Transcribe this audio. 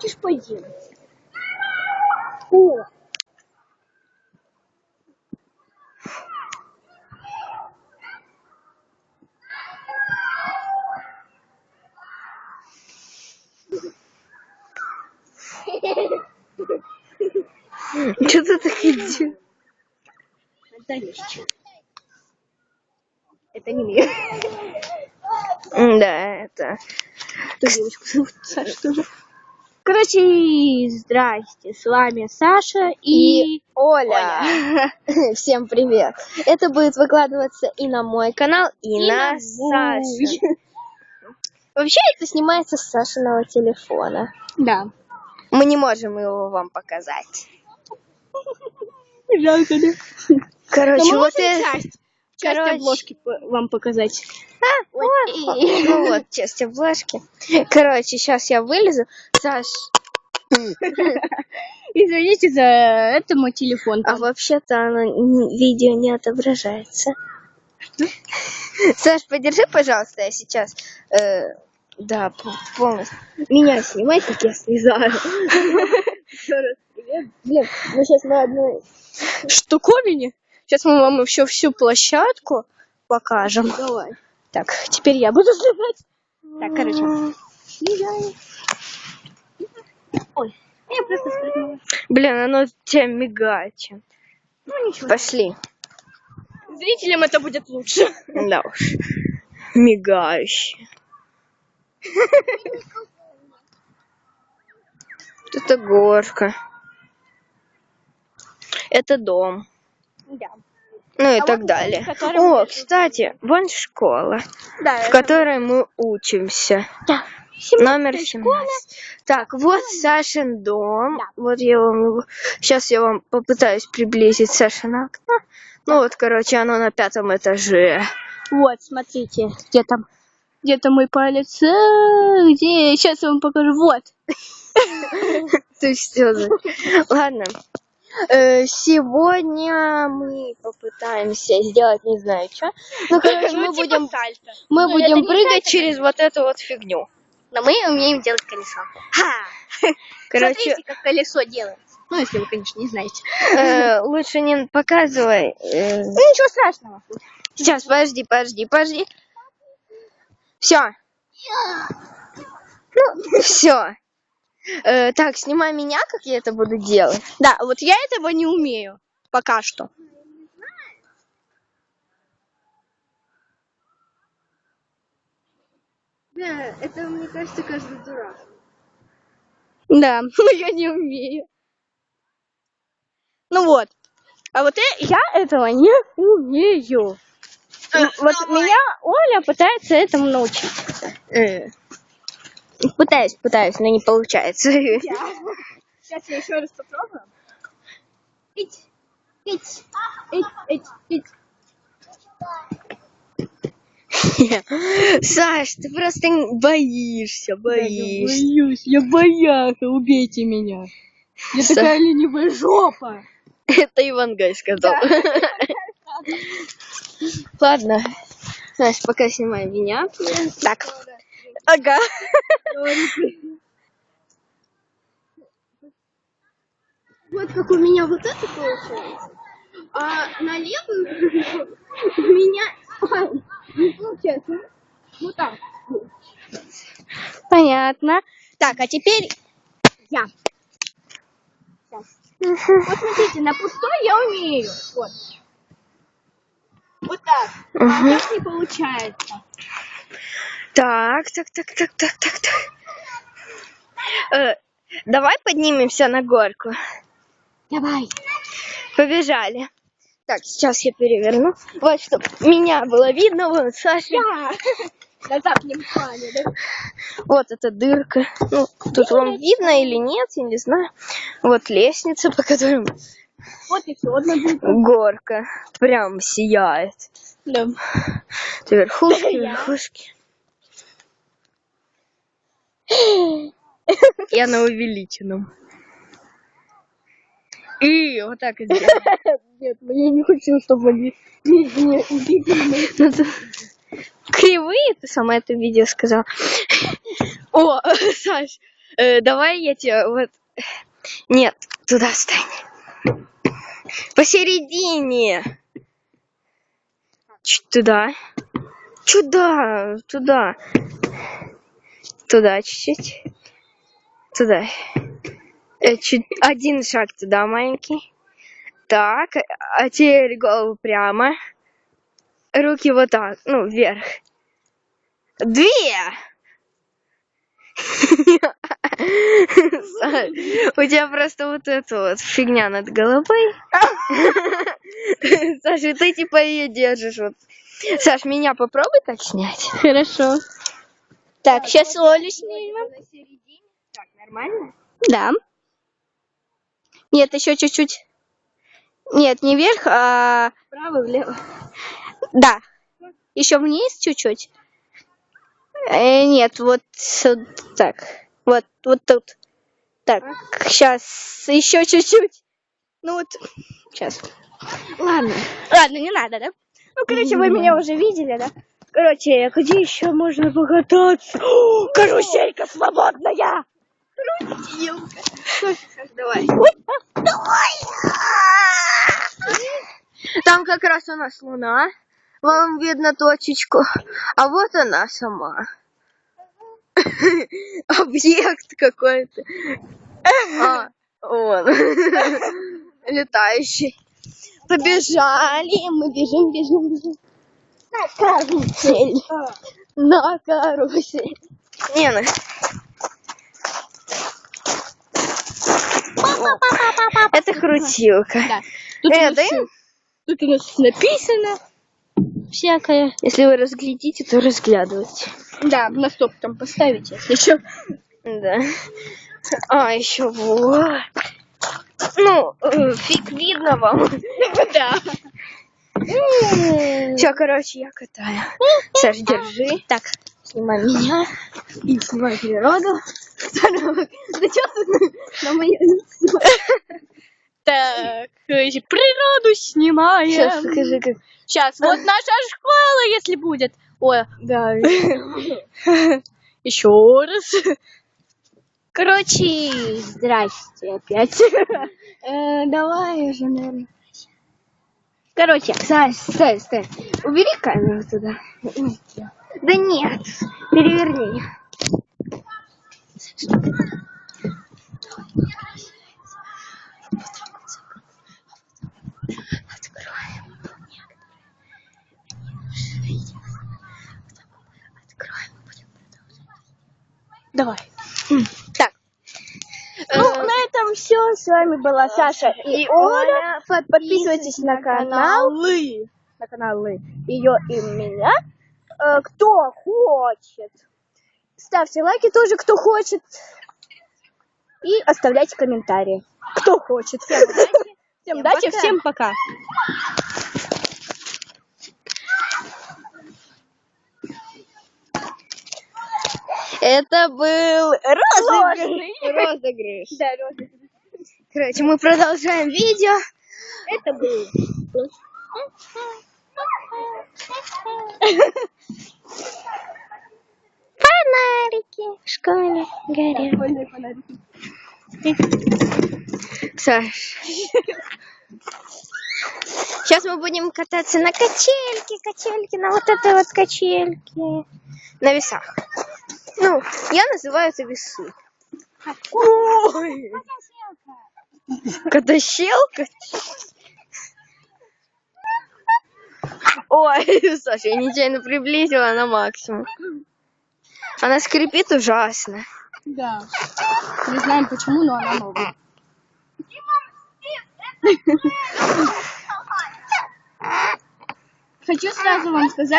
Хочешь поделать? О! Что ты так идешь? Это легче. Это не мне. Да, это... Девочку зовут Саша тоже. Короче, здрасте, с вами Саша и, И Оля. Всем привет. Это будет выкладываться и на мой канал, и, И на, на Саши. Вообще это снимается с Сашиного телефона. Да. Мы не можем его вам показать. Жалко, да? Короче, вот это... часть, часть короче. обложки вам показать. А, ну вот, часть обложки. Короче, сейчас я вылезу. Саш, Извините за это мой телефон. а вообще-то оно видео не отображается. Саш, подержи, пожалуйста, я сейчас... э, да, полностью. Меня снимай, как я слезаю. Еще раз привет. Блин, ну сейчас мы одну... Штуковине. Сейчас мы вам еще всю площадку покажем. Давай. Так, теперь я буду сливать. Так, короче. Ой, я просто спрыгнула. Блин, оно тебя мигает. чем. Ну ничего. Пошли. Зрителям это будет лучше. Да уж. Мигающий. Это горка. Это дом. Да. Ну и А так вот далее. О, кстати, вон школа, Да, в которой мы учимся. Да. Номер 17. Так, вот Сашин дом. Да. Вот я вам. Сейчас я вам попытаюсь приблизить Сашин окно. Ну вот, короче, оно на пятом этаже. Вот, смотрите, где там, где там мой палец, А, где, сейчас я вам покажу, вот. Ты что Ладно. Э, Сегодня мы попытаемся сделать не знаю что. Ну, короче, мы типа будем, сальто. мы Ну, будем прыгать через вот эту вот фигню. Но мы умеем делать колесо. Ха! Короче, Смотрите, как колесо делается. Ну, если вы, конечно, не знаете. э, лучше не показывай. э, Ну, ничего страшного. Сейчас, подожди, подожди, подожди. Все. Ну, все. Так, снимай меня, как я это буду делать. Да, вот я этого не умею. Пока что. Да, это, мне кажется, каждый дурак. Да, но я не умею. Ну вот. А вот э- я этого не умею. Э, вот меня Оля пытается этому научить. Пытаюсь, пытаюсь, но не получается. Сейчас я еще раз попробую. Ить, ить, ить, ить, ить. Саш, ты просто боишься, боишься. боюсь, я бояка, убейте меня. Я Са- такая ленивая жопа. Это Иван Гай сказал. Ладно. Саш, пока снимай меня. Так. Ага. Вот как у меня вот это получается. А на левую у меня не получается. Вот так. Понятно. Так, а теперь я. Вот смотрите, на пустой я умею. Вот. Вот так. А так не получается. Так, так, так, так, так, так, так. Э, давай поднимемся на горку. Давай. Побежали. Так, сейчас я переверну. Вот, чтобы меня было видно. Вот, Саша. Я. На заднем плане, да? Вот эта дырка. Ну, тут вам видно или нет, я не знаю. Вот лестница, по которой Вот еще одна дырка. горка. Прям сияет. Да. Это верхушки, Я. верхушки. Я на увеличенном. И вот так и сделаем. Нет, мне не хочу, чтобы они увидели мои Ну, ты- Кривые, ты сама это видео сказала. О, Саш, Э, давай я тебе вот... Нет, туда встань. Посередине. Туда. Туда, туда. Туда чуть-чуть. Туда. Э, чуть один шаг туда маленький. Так, а теперь голову прямо. Руки вот так, ну, вверх. Две! У тебя просто вот эта вот фигня над головой. Саша, ты типа ее держишь вот. Саш, меня попробуй так снять. Хорошо. Так, сейчас Олю снимем. Так, нормально? Да. Нет, еще чуть-чуть. Нет, не вверх, а... Вправо, влево. Да. Еще вниз чуть-чуть. Э, нет, вот так. Вот, вот тут. Так, сейчас еще чуть-чуть. Ну вот, сейчас. Ладно. Ладно, не надо, да? Ну, короче, вы меня уже видели, да? Короче, где еще можно покататься? О, каруселька свободная! Саш, давай. Там как раз у нас луна. Вам видно точечку. А вот она сама. Объект какой-то. А, вон. Летающий. Побежали. Мы бежим, бежим, бежим. На карусель. На карусель. Не, ну. Это крутилка. Да. Тут, Э, у нас, тут у нас написано всякое. Если вы разглядите, то разглядывайте. Да, на стоп там поставите, если что. Да. А, еще вот. Ну, э, фиг видно вам. Да. Все, короче, я катаю. Саш, держи. Так, Снимай меня. И снимай природу. Да что ты на мое лицо? так, природу снимаем. Сейчас покажи, как... Сейчас, вот наша школа, если будет. Ой, Да, еще раз. Короче, здрасте опять. Э, давай уже, наверное. Короче, Саш, стой, стой. Убери камеру туда. Да нет, переверни. Давай. Так. Ну, Э, на этом все. С вами была Саша и Оля. Подписывайтесь на канал. На каналы ее и меня. Э, Кто хочет. Ставьте лайки тоже, кто хочет. И оставляйте комментарии. Кто хочет. Всем удачи. Всем пока. Это был розыгрыш. Розыгрыш. Да, розыгрыш. Короче, мы продолжаем видео. Это был. Фонарики в школе горят. Саш. Сейчас мы будем кататься на качельке, качельке, на вот этой вот качельке. На весах. Ну, я называю это весы. Ой! Катащелка? Ой, Саша, я нечаянно приблизила на максимум. Она скрипит ужасно. Да. Не знаем почему, но она новая. Хочу сразу вам сказать,